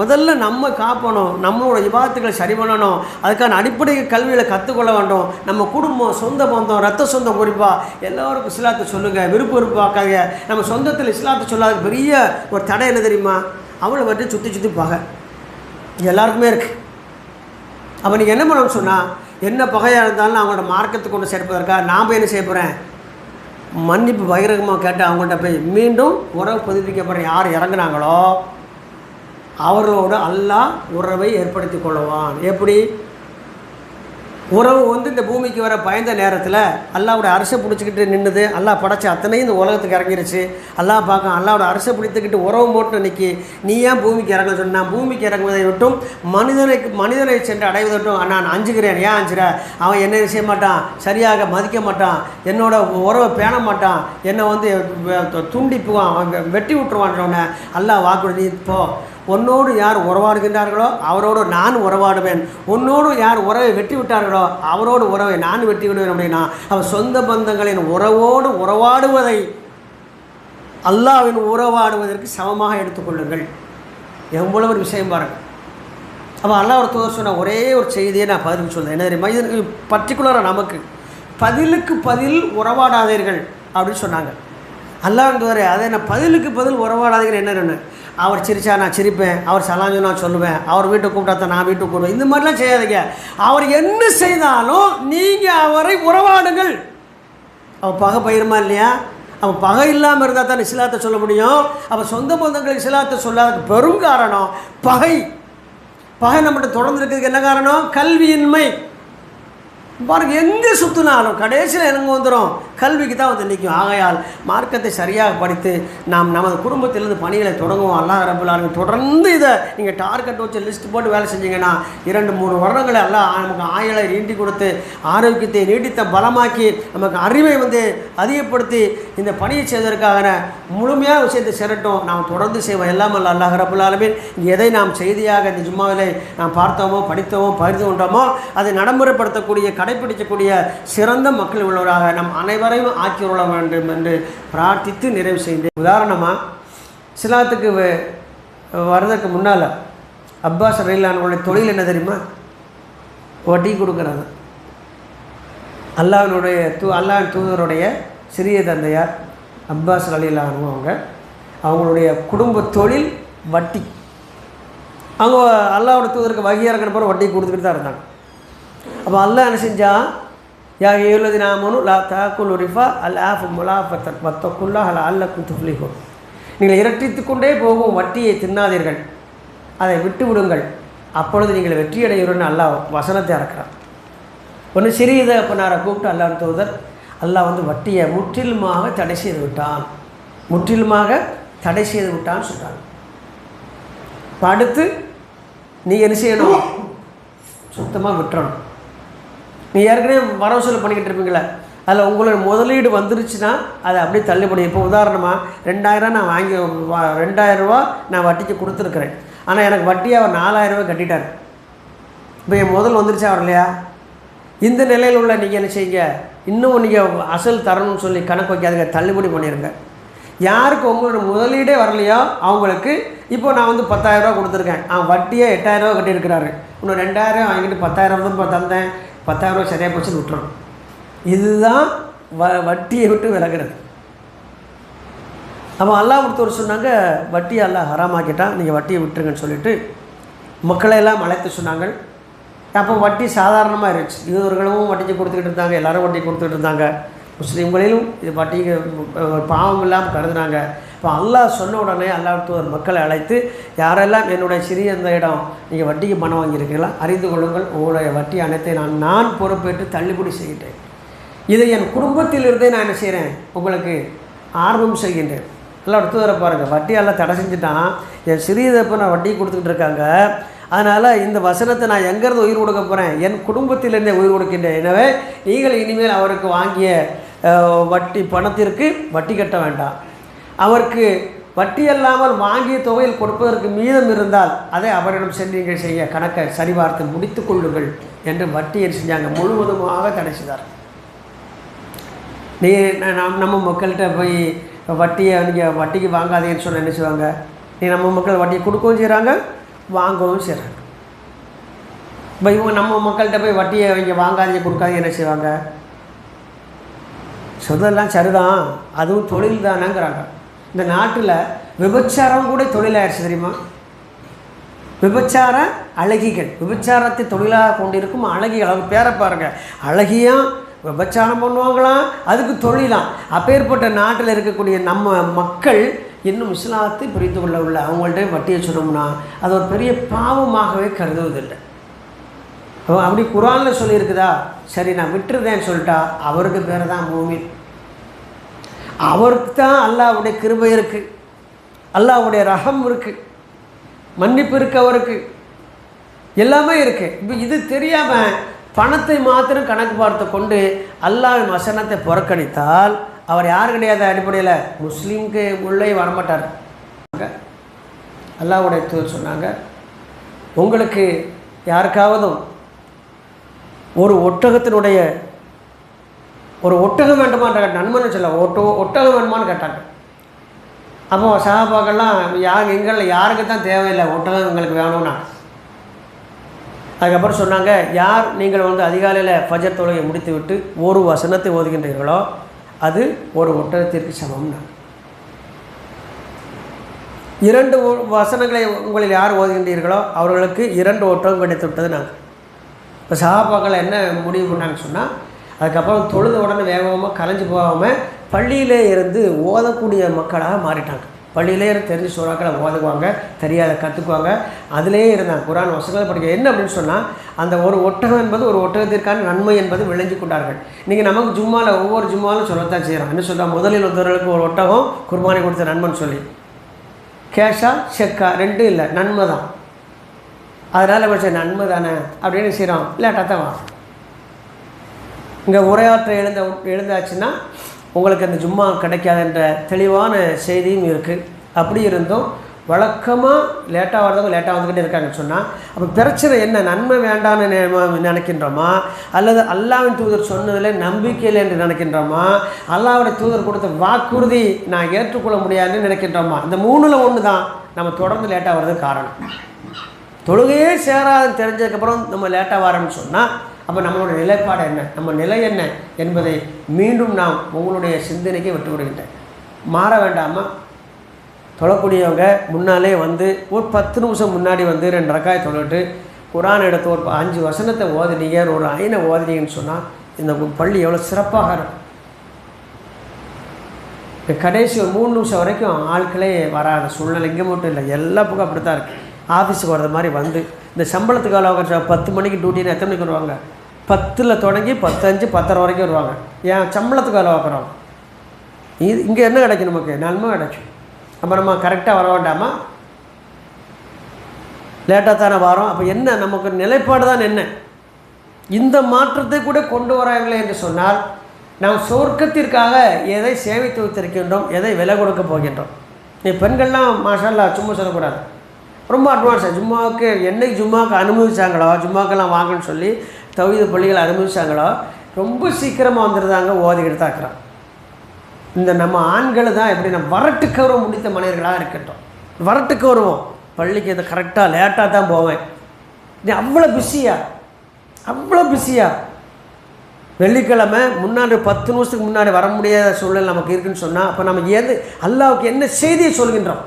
முதல்ல நம்ம காப்பணும் நம்மளோட விவாதத்துக்களை சரி பண்ணணும். அதுக்கான அடிப்படை கல்விகளை கற்றுக்கொள்ள வேண்டும். நம்ம குடும்பம் சொந்த பந்தம் ரத்த சொந்தம் குறிப்பாக எல்லோருக்கும் இஸ்லாத்தை சொல்லுங்கள் விருப்ப விருப்பாக்காங்க நம்ம சொந்தத்தில் இஸ்லாத்தை சொல்லாத பெரிய ஒரு தடை என்ன தெரியுமா? அவளை வந்து சுற்றி சுற்றி பகை. எல்லாருக்குமே இருக்குது அப்போ நீங்கள் என்ன பண்ணணும்னு சொன்னால் என்ன பகையாக இருந்தாலும் அவங்களோட மார்க்கத்தை கொண்டு சேர்ப்பதற்காக நான் போய் என்ன செய்ய போகிறேன் மன்னிப்பு பகிரங்கமாக கேட்டு அவங்கள்ட்ட போய் மீண்டும் உறவு புதுப்பிக்கப்படுற யார் இறங்குனாங்களோ அவர்களோடு அல்லாஹ் உறவை ஏற்படுத்தி கொள்ளவான் எப்படி? உறவு வந்து இந்த பூமிக்கு வர பயந்த நேரத்தில் அல்லாவோட அரசை பிடிச்சிக்கிட்டு நின்றுது அல்லா படைச்ச அத்தனையும் இந்த உலகத்துக்கு இறங்கிருச்சு. அல்லா பார்க்க அல்லாவோட அரசை பிடித்துக்கிட்டு உறவு போட்டு நிற்கி நீ ஏன் பூமிக்கு இறங்க சொன்னா பூமிக்கு இறங்குவதை விட்டும் மனிதனுக்கு மனிதனை சென்று அடைவதட்டும் நான் அஞ்சுகிறேன். ஏன் அஞ்சுற? அவன் என்ன செய்ய மாட்டான் சரியாக மதிக்க மாட்டான் என்னோட உறவை பேண மாட்டான் என்னை வந்து துண்டிப்புவான் அவன் வெட்டி விட்டுருவான் அல்லா அல்லாஹ் வாக்குறுதி நீ போ. உன்னோடு யார் உறவாடுகின்றார்களோ அவரோடு நான் உறவாடுவேன். உன்னோடு யார் உறவை வெட்டி விட்டார்களோ அவரோடு உறவை நான் வெட்டி விடுவேன் அப்படின்னா அவன் சொந்த பந்தங்களின் உறவோடு உறவாடுவதை அல்லாவின் உறவாடுவதற்கு சமமாக எடுத்துக்கொள்ளுங்கள் எவ்வளவு ஒரு விஷயம் பாருங்கள் அப்போ அல்லாஹ் ஒரு தூதர் சொன்ன ஒரே ஒரு செய்தியை நான் பதில் சொல்கிறேன் என்ன தெரியுமா? இது பர்டிகுலராக நமக்கு. பதிலுக்கு பதில் உறவாடாதீர்கள் அப்படின்னு சொன்னாங்க. அல்லாஹ் வரை அதை நான் பதிலுக்கு பதில் உறவாடாதீர்கள். என்னன்னு அவர் சிரிச்சா நான் சிரிப்பேன் அவர் சலாஞ்சு நான் சொல்லுவேன் அவர் வீட்டுக்கு கூப்பிட்டா நான் வீட்டுக்கு கூப்பிடுவேன். இந்த மாதிரிலாம் செய்யாதீங்க. அவர் என்ன செய்தாலும் நீங்கள் அவரை உறவாடுங்கள். அவன் பகை பயிருமா இல்லையா? அவன் பகை இல்லாமல் இருந்தால் தான் இஸ்லாத்தை சொல்ல முடியும். அவன் சொந்த பந்தங்களுக்கு இஸ்லாத்தை சொல்லாததுக்கு பெரும் காரணம் பகை. பகை நம்மகிட்ட தொடர்ந்து இருக்கிறதுக்கு என்ன காரணம்? கல்வியின்மை. பாருங்க எங்கே சுற்றினாலும் கடைசியில் எனக்கு வந்துடும் கல்விக்கு தான் வந்து நிற்கும். ஆகையால் மார்க்கத்தை சரியாக படித்து நாம் நமது குடும்பத்திலிருந்து பணிகளை தொடங்குவோம். அல்லாஹ் ரபுல்லாருங்க தொடர்ந்து இதை நீங்கள் டார்கெட் வச்சு லிஸ்ட் போட்டு வேலை செஞ்சீங்கன்னா இரண்டு மூணு வருடங்களை எல்லாம் நமக்கு ஆயுளை நீட்டி கொடுத்து ஆரோக்கியத்தை நீடித்த பலமாக்கி நமக்கு அறிவை வந்து அதிகப்படுத்தி இந்த பணியை செய்வதற்காக முழுமையாக விஷயத்தை சிரட்டும் நாம் தொடர்ந்து செய்வோம். எல்லாம் அல்ல அல்லாஹ் ரபுல்லாலுமே எதை நாம் செய்தியாக இந்த ஜும்மாவிலே நாம் பார்த்தோமோ படித்தோமோ பகிர்ந்து கொண்டோமோ அதை நடைமுறைப்படுத்தக்கூடிய கடைப்பிடிக்கக்கூடிய சிறந்த மக்கள் உள்ளவராக நம் அனைவரையும் ஆக்கியுள்ள வேண்டும் என்று பிரார்த்தித்து நிறைவு செய்தேன். உதாரணமாக சிலாத்துக்கு வர்றதுக்கு முன்னால் அப்பாஸ் ரயிலானவருடைய தொழில் என்ன தெரியுமா? வட்டி கொடுக்குறது. அல்லாவினுடைய தூ அல்லாஹ் தூதருடைய சிறிய தந்தையார் அப்பாஸ் ரலிலானும் அவங்க அவங்களுடைய குடும்ப தொழில் வட்டி. அவங்க அல்லாவோட தூதருக்கு வகி இருக்கிற போகிற வட்டி கொடுத்துக்கிட்டு தான் இருந்தாங்க. அப்போ அல்லாஹ் என்ன செஞ்சால் யா எழுதி நாமனு லா தாக்குல் ரிஃபா அல் ஆஃப் முலாஃபத்தன் பத்தக்குல்லா அல் அல்ல குத்துஃப்லிகும் நீங்கள் இரட்டித்து கொண்டே போகும் வட்டியை தின்னாதீர்கள். அதை விட்டு விடுங்கள் அப்பொழுது நீங்கள் வெற்றியடைகிறோன்னு அல்லாஹ் வசனத்தை இறக்குறான் ஒன்று சிறியதை அப்பனாரை கூப்பிட்டு அல்லாஹ் தூதர் அல்லாஹ் வந்து வட்டியை முற்றிலுமாக தடை செய்து விட்டான். முற்றிலுமாக தடை செய்து விட்டான்னு சொல்கிறாங்க இப்போ அடுத்து நீங்கள் என்ன செய்யணும்? சுத்தமாக விட்டுறணும். நீ ஏற்கனவே வரவசூல் பண்ணிக்கிட்டு இருப்பீங்களே அதில் உங்களோட முதலீடு வந்துருச்சுன்னா அதை அப்படியே தள்ளுபடி இப்போ உதாரணமாக ரெண்டாயிரம் நான் வாங்கி வா- ரெண்டாயிரம் நான் வட்டிக்கு கொடுத்துருக்குறேன். ஆனால் எனக்கு வட்டி அவர் நாலாயிரம் ரூபாய் கட்டிட்டார். இப்போ என் முதல் வந்துருச்சா வரலையா இந்த நிலையில் உள்ள நீங்கள் என்ன செய்யுங்க? இன்னும் நீங்கள் அசல் தரணும்னு சொல்லி கணக்கு வைக்காதுங்க. தள்ளுபடி பண்ணிடுங்க யாருக்கு உங்களோட முதலீடே வரலையோ அவங்களுக்கு இப்போ நான் வந்து பத்தாயிரரூவா கொடுத்துருக்கேன். அவன் வட்டியே எட்டாயிரரூவா கட்டியிருக்கிறாரு. இன்னும் ரெண்டாயிரம் வாங்கிட்டு பத்தாயிரம் தான் இப்போ பத்தாயிரம் ரூபா சரியாக போச்சுன்னு விட்டுறணும். இதுதான் வ வட்டியை விட்டு விலகிறது. அப்போ அல்லாஹ் கொடுத்தவர் சொன்னாங்க வட்டியை அல்லாஹ் ஹராமாக்கிட்டான் நீங்கள் வட்டியை விட்டுருங்கன்னு சொல்லிட்டு மக்களை எல்லாம் அழைத்து சொன்னாங்க. அப்போ வட்டி சாதாரணமாக இருந்துச்சு. யூதர்களும் வட்டிக்கு கொடுத்துக்கிட்டு இருந்தாங்க எல்லாரும் வட்டி கொடுத்துக்கிட்டு இருந்தாங்க. முஸ்லீம்களிலும் இது வட்டிக்கு பாவம் இல்லாமல் கருதுனாங்க. இப்போ அல்லாஹ் சொன்ன உடனே அல்லாஹ் மக்களை அழைத்து யாரெல்லாம் என்னுடைய சிறிய இந்த இடம் நீங்கள் வட்டிக்கு பணம் வாங்கியிருக்கீங்களா அறிந்து கொள்ளுங்கள் உங்களுடைய வட்டி அனைத்தை நான் நான் பொறுப்பேற்று தள்ளுபடி செய்கிட்டேன் இதை என் குடும்பத்திலிருந்தே நான் என்ன செய்கிறேன்? உங்களுக்கு ஆர்வம் செய்கின்றேன். எல்லாம் தூதரை பாருங்கள் வட்டி எல்லாம் தடை செஞ்சுட்டான்? என் சிறியதப்போ நான் வட்டி கொடுத்துக்கிட்டு இருக்காங்க. அதனால் இந்த வசனத்தை நான் எங்கேருந்து உயிர் கொடுக்க போகிறேன் என் குடும்பத்திலிருந்தே உயிர் கொடுக்கின்றேன். எனவே நீங்கள் இனிமேல் அவருக்கு வாங்கிய வட்டி பணத்திற்கு வட்டி கட்ட வேண்டாம். அவருக்கு வட்டியல்லாமல் வாங்கிய தொகையில் கொடுப்பதற்கு மீதம் இருந்தால் அதை அவரிடம் சென்று நீங்கள் செய்ய கணக்கை சரிபார்த்து முடித்து கொள்ளுங்கள் என்று வட்டியை செஞ்சாங்க. முழுவதுமாக தடை செய்தார். நீ நம் நம்ம மக்கள்கிட்ட போய் வட்டியை நீங்கள் வட்டிக்கு வாங்காதீங்கன்னு சொன்ன என்ன செய்வாங்க? நீ நம்ம மக்கள் வட்டியை கொடுக்கவும் செய்கிறாங்க வாங்கவும் செய்கிறாங்க இப்போ இவங்க நம்ம மக்கள்கிட்ட போய் வட்டியை இங்கே வாங்காதீங்க கொடுக்காதீங்க என்ன செய்வாங்க? சொதெல்லாம் சரிதான். அதுவும் தொழில் தானேங்கிறாங்க. இந்த நாட்டில் விபச்சாரம் கூட தொழிலாயிடுச்சு தெரியுமா? விபச்சார அழகிகள். விபச்சாரத்தை தொழிலாக கொண்டிருக்கும் அழகிகள். அவங்க பேரை பாருங்க. அழகியும் விபச்சாரம் பண்ணுவாங்களாம் அதுக்கு தொழிலாம் அப்பேற்பட்ட நாட்டில் இருக்கக்கூடிய நம்ம மக்கள் இன்னும் இஸ்லாத்தை புரிந்து கொள்ள உள்ள அவங்கள்ட்ட வட்டியை சொன்னோம்னா அது ஒரு பெரிய பாவமாகவே கருதுவதில்லை. அவன் அப்படி குரானில் சொல்லியிருக்குதா? சரி நான் விட்டுருதேன்னு சொல்லிட்டா அவருக்கு பேர் தான் மூமின். அவருக்கு தான் அல்லாவுடைய கிருபை இருக்குது அல்லாவுடைய ரகம் இருக்குது மன்னிப்பு இருக்குது அவருக்கு. எல்லாமே இருக்குது இப்போ இது தெரியாமல் பணத்தை மாத்திரம் கணக்கு பார்த்து கொண்டு அல்லாவின் வசனத்தை புறக்கணித்தால் அவர் யார் கிடையாது அடிப்படையில்? முஸ்லீம்க்கு உள்ளே வரமாட்டார். அல்லாவுடைய தூதர் சொன்னாங்க உங்களுக்கு யாருக்காவதும் ஒரு ஒட்டகத்தினுடைய ஒரு ஒட்டகம் வேண்டுமான்ற நண்பன் சொல்ல ஒட்டோ ஒட்டகம் வேண்டுமான்னு கேட்டாங்க அப்போ சகாபாக்கள்லாம் யார் எங்களில் யாருக்கு தான் தேவையில்லை ஒட்டகம் எங்களுக்கு வேணும்னா. அதுக்கப்புறம் சொன்னாங்க யார் நீங்கள் வந்து அதிகாலையில் ஃபஜர் தொழுகை முடித்துவிட்டு ஒரு வசனத்தை ஓதுகின்றீர்களோ அது ஒரு ஒட்டகத்திற்கு சமம்னா. இரண்டு வசனங்களை உங்களில் யார் ஓதுகின்றீர்களோ அவர்களுக்கு இரண்டு ஒட்டகம் கிடைத்து விட்டது நாங்கள் இப்போ சகாபாக்கள் என்ன முடிவு பண்ணாங்கன்னு சொன்னால் அதுக்கப்புறம் தொழுத உடனே வேகமாக கலைஞ்சு போகாமல் பள்ளியிலே இருந்து ஓதக்கூடிய மக்களாக மாறிட்டாங்க. பள்ளியிலே இருந்து தெரிஞ்ச சூறாக்களை ஓதுவாங்க தெரியாத கற்றுக்குவாங்க அதிலேயே இருந்தாங்க குரான் வசனங்கள் படிக்க என்ன அப்படின்னு சொன்னால் அந்த ஒரு ஒட்டகம் என்பது ஒரு ஒட்டகத்திற்கான நன்மை என்பது விளைஞ்சு கொண்டார்கள். நீங்கள் நமக்கு ஜும்மாவில் ஒவ்வொரு ஜும்மாலும் சொல்லத்தான் செய்கிறோம் என்ன சொல்கிறோம் முதலில் ஒருத்தவர்களுக்கு ஒரு ஒட்டகம் குர்பானை கொடுத்த நன்மைன்னு சொல்லி. கேஷா செக்கா ரெண்டும் இல்லை நன்மை தான். அதனால் நம்ம நன்மை தானே அப்படின்னு செய்கிறோம் இல்லாட்டா தான் வா. இங்கே உரையாற்ற எழுந்த எழுந்தாச்சுன்னா உங்களுக்கு அந்த ஜும்மா கிடைக்காதுன்ற தெளிவான செய்தியும் இருக்குது அப்படி இருந்தும் வழக்கமாக லேட்டாக வர்றவங்க லேட்டாக வந்துக்கிட்டே இருக்காங்கன்னு சொன்னால் அப்போ பிரச்சனை என்ன? நன்மை வேண்டான்னு நினைக்கின்றோமா? அல்லது அல்லாவின் தூதர் சொன்னதில் நம்பிக்கையில் என்று நினைக்கின்றோமா? அல்லாவுடைய தூதர் கொடுத்த வாக்குறுதி நான் ஏற்றுக்கொள்ள முடியாதுன்னு நினைக்கின்றோமா? இந்த மூணில் ஒன்று தான் நம்ம தொடர்ந்து லேட்டாக வர்றதுக்கு காரணம். தொழுகையே சேராதுன்னு தெரிஞ்சதுக்கப்புறம் நம்ம லேட்டாக வரோம்னு சொன்னால் அப்போ நம்மளோட நிலைப்பாடு என்ன? நம்ம நிலை என்ன என்பதை மீண்டும் நாம் உங்களுடைய சிந்தனைக்கு விட்டு விடுகின்றேன் மாற வேண்டாமா? தொழக்கூடியவங்க முன்னாலே வந்து ஒரு பத்து நிமிஷம் முன்னாடி வந்து ரெண்டு ரக்காய் தொழிட்டு குரான் எடுத்து ஒரு அஞ்சு வசனத்தை ஓதுனீங்க ஒரு ஐனை ஓதுனீங்கன்னு சொன்னால் இந்த பள்ளி எவ்வளோ சிறப்பாக இருக்கும். கடைசி ஒரு மூணு நிமிஷம் வரைக்கும் ஆட்களே வராத சூழ்நிலை. இங்கே மட்டும் இல்லை எல்லா பக்கம் அப்படி தான் இருக்குது ஆஃபீஸுக்கு வர்றது மாதிரி வந்து இந்த சம்பளத்துக்கு அளவு பத்து மணிக்கு டியூட்டின்னு எத்தனை மணிக்கு வருவாங்க? பத்தில் தொடங்கி பத்தஞ்சு பத்தரை வரைக்கும் வருவாங்க. ஏன்? சம்பளத்துக்கு வேலை பார்க்குறோம் இது இங்கே என்ன கிடைக்கும் நமக்கு? நன்மை கிடைக்கும். அப்போ நம்ம கரெக்டாக வர வேண்டாமா? லேட்டாக தானே வரோம். அப்போ என்ன? நமக்கு நிலைப்பாடு தான் என்ன? இந்த மாற்றத்தை கூட கொண்டு வராங்களே என்று சொன்னால் நாம் சொர்க்கத்திற்காக எதை சேமித்து வைத்திருக்கின்றோம்? எதை விலை கொடுக்க போகின்றோம்? நீ பெண்கள்லாம் மாஷல்லா சும்மா சொல்லக்கூடாது. ரொம்ப அட்வான்ஸாக ஜும்மாவுக்கு என்னைக்கு ஜும்மாவுக்கு அனுமதிச்சாங்களோ ஜும்மாக்கெல்லாம் வாங்கன்னு சொல்லி தவித பள்ளிகள் அனுமதிச்சாங்களோ ரொம்ப சீக்கிரமாக வந்துடுதாங்க ஓதிக்கிட்டு தாக்குறான் இந்த நம்ம ஆண்களை தான் எப்படி நம்ம வரட்டு கௌரவம் முடித்த மனிதர்களாக இருக்கட்டும். வரட்டு கௌரவம் பள்ளிக்கு இதை கரெக்டாக லேட்டாக தான் போவேன். நீ அவ்வளோ பிஸியா? அவ்வளோ பிஸியா? வெள்ளிக்கிழமை முன்னாடி பத்து நிமிஷத்துக்கு முன்னாடி வர முடியாத சூழ்நிலை நமக்கு இருக்குன்னு சொன்னால் அப்போ நம்ம எது அல்லாவுக்கு என்ன செய்தியை சொல்கின்றோம்?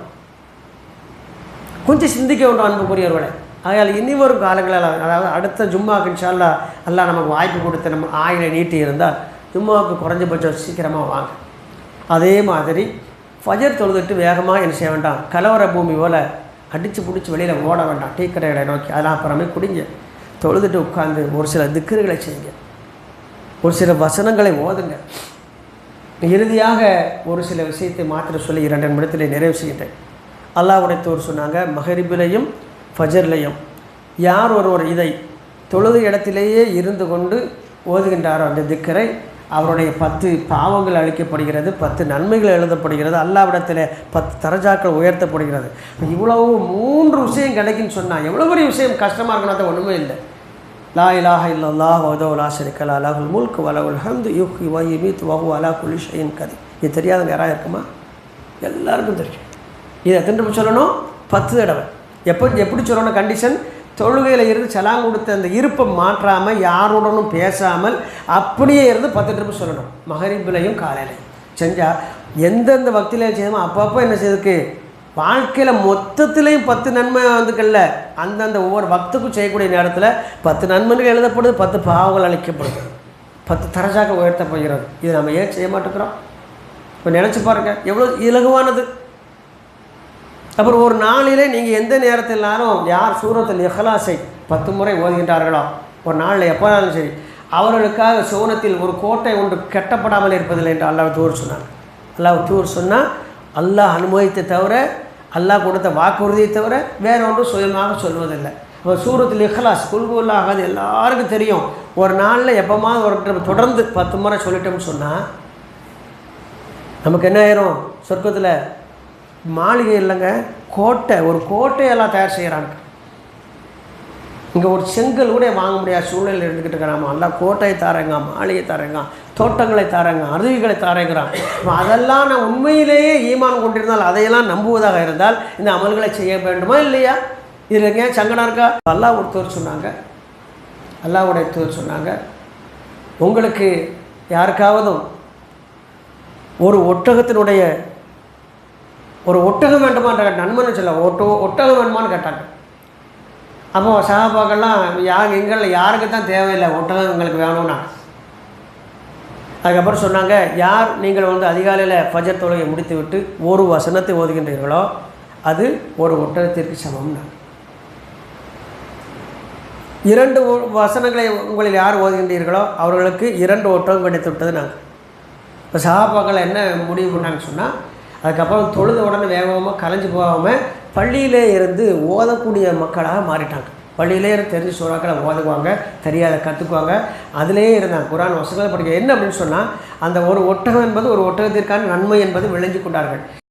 கொஞ்சம் சிந்திக்க வேண்டும் அன்புக்குரியவர்களே. ஆகையால் இனி வரும் காலங்களில் அதாவது அடுத்த ஜும்மாவுக்கு இன்ஷால்லா அல்லாஹ் நமக்கு வாய்ப்பு கொடுத்து நம்ம ஆயிலை நீட்டி இருந்தால் ஜும்மாவுக்கு குறைஞ்சபட்சம் சீக்கிரமாக வாங்க. அதே மாதிரி ஃபஜர் தொழுதுட்டு வேகமாக என்ன செய்ய வேண்டாம். கலவர பூமி போல் அடித்து பிடிச்சி வெளியில் ஓட வேண்டாம். டீ கடைகளை நோக்கி. அதெல்லாம் அப்புறமே குடிங்க. தொழுதுட்டு உட்காந்து ஒரு சில திக்கர்களை செய்யுங்க. ஒரு சில வசனங்களை ஓதுங்க. இறுதியாக ஒரு சில விஷயத்தை மாத்திர சொல்லி இரண்டு நிமிடத்தில் நிறைவு செய்கின்றேன் அல்லாஹ்வுடைய தூர் சொன்னாங்க மகரிபிலையும் ஃபஜர்லையும். யார் ஒருவர் இதை தொழுது இடத்திலேயே இருந்து கொண்டு ஓதுகின்றாரோ அந்த திக்கரை அவருடைய பத்து பாவங்கள் அளிக்கப்படுகிறது பத்து நன்மைகள் எழுதப்படுகிறது அல்லாவிடத்தில் பத்து தரஜாக்கள் உயர்த்தப்படுகிறது. இவ்வளவு மூன்று விஷயம் கிடைக்குன்னு சொன்னால் எவ்வளோ பெரிய விஷயம் கஷ்டமாக இருக்கணும் ஒன்றுமே இல்லை. லா இலாஹ இல்லல்லா வதோ லா ஷரிக்கலா அலாஹுல் முல்க் வலவுல் ஹந்து யுஹ் வ யுமீத் வஹு அலா குலி ஷைன் கதி இது தெரியாதவங்க யாராக இருக்குமா? எல்லாருக்கும் தெரியும். இதை எத்தனை சொல்லணும்? பத்து தடவை. எப்போ எப்படி சொல்லணும் கண்டிஷன் தொழுகையில் இருந்து சலாம் கொடுத்த அந்த இருப்பை மாற்றாமல் யாருடனும் பேசாமல் அப்படியே இருந்து பத்து ட்ரிப்பு சொல்லணும். மகரிபிலையும் காலையிலையும். செஞ்சால் எந்தெந்த பக்தியில் செய்யணுமோ அப்பப்போ என்ன செய்யுதுக்கு வாழ்க்கையில் மொத்தத்திலையும் பத்து நன்மை வந்துக்கல்ல அந்தந்த ஒவ்வொரு பக்துக்கும் செய்யக்கூடிய நேரத்தில் பத்து நன்மைகள் எழுதப்படுது பத்து பாவங்கள் அழிக்கப்படுது. பத்து தரஜாக உயர்த்த போகிறது. இது நம்ம ஏன் செய்ய மாட்டேங்கிறோம்? இப்போ நினச்சி பாருங்கள் எவ்வளோ இலகுவானது. அப்புறம் ஒரு நாளிலே நீங்கள் எந்த நேரத்திலாலும் யார் சூரத்தில் எஹலாசை பத்து முறை ஓதுகின்றார்களோ ஒரு நாளில் எப்போனாலும் சரி அவர்களுக்காக சோனத்தில் ஒரு கோட்டை ஒன்று கெட்டப்படாமல் இருப்பதில்லை என்று அல்லாஹ் தூர் சொன்னாங்க அல்லாஹ் தூர் சொன்னால் அல்லாஹ் அனுமதித்த தவிர அல்லாஹ் கொடுத்த வாக்குறுதியை தவிர வேற ஒன்றும் சுயமாக சொல்வதில்லை. இப்போ சூரத்தில் இஹ்லாஸ் குல்குல்லாகாது எல்லாருக்கும் தெரியும். ஒரு நாளில் எப்போமாவது ஒரு தொடர்ந்து பத்து முறை சொல்லிட்டோம்னு சொன்னால் நமக்கு என்ன ஆயிரும்? சொர்க்கத்தில் மாளிகை இல்லைங்க கோட்டை. ஒரு கோட்டையெல்லாம் தயார் செய்கிறாங்க இங்கே ஒரு செங்கல் கூட வாங்க முடியாத சூழ்நிலை இருந்துக்கிட்டு இருக்கிறான் எல்லாம் கோட்டையை தாரங்க மாளிகை தாரேங்க தோட்டங்களை தரேங்க அருவிகளை தாரங்கிறான். அதெல்லாம் நான் உண்மையிலேயே ஈமான் கொண்டிருந்தால் அதையெல்லாம் நம்புவதாக இருந்தால் இந்த அமல்களை செய்ய வேண்டுமா இல்லையா? இல்லைங்க சங்கடம் இருக்கா? அல்லாஹ் ஒருத்தர் சொன்னாங்க. அல்லாஹ்வுடைய தூதர் சொன்னாங்க. உங்களுக்கு யாருக்காவதும் ஒரு ஒட்டகத்தினுடைய ஒரு ஒட்டகம் வேண்டுமான்ற நண்பன் சொல்ல ஒட்டோ ஒட்டகம் வேண்டுமான்னு கேட்டாங்க அப்போ சகாபாக்கள்லாம் யார் எங்களில் யாருக்கு தான் தேவையில்லை ஒட்டகம் எங்களுக்கு வேணும்னா. அதுக்கப்புறம் சொன்னாங்க யார் நீங்கள் வந்து அதிகாலையில் பஜர் தொழுகை முடித்துவிட்டு ஒரு வசனத்தை ஓதுகின்றீர்களோ அது ஒரு ஒட்டகத்திற்கு சமம்னா. இரண்டு வசனங்களை உங்களில் யார் ஓதுகின்றீர்களோ அவர்களுக்கு இரண்டு ஒட்டகம் கிடைத்து விட்டது நாங்கள் இப்போ சகாபாக்கள் என்ன முடிவு பண்ணாங்கன்னு சொன்னால் அதுக்கப்புறம் தொழுத உடனே வேகமாக கலைஞ்சு போகாமல் பள்ளியிலே இருந்து ஓதக்கூடிய மக்களாக மாறிட்டாங்க. பள்ளியிலே இருந்து தெரிஞ்ச சூறாக்களை ஓதுவாங்க தெரியாத கற்றுக்குவாங்க அதிலேயே இருந்தாங்க. குரான் வசனங்களை படிக்க. என்ன அப்படின்னு சொன்னால் அந்த ஒரு ஒட்டகம் என்பது ஒரு ஒட்டகத்திற்கான நன்மை என்பது விளைஞ்சு கொண்டார்கள்.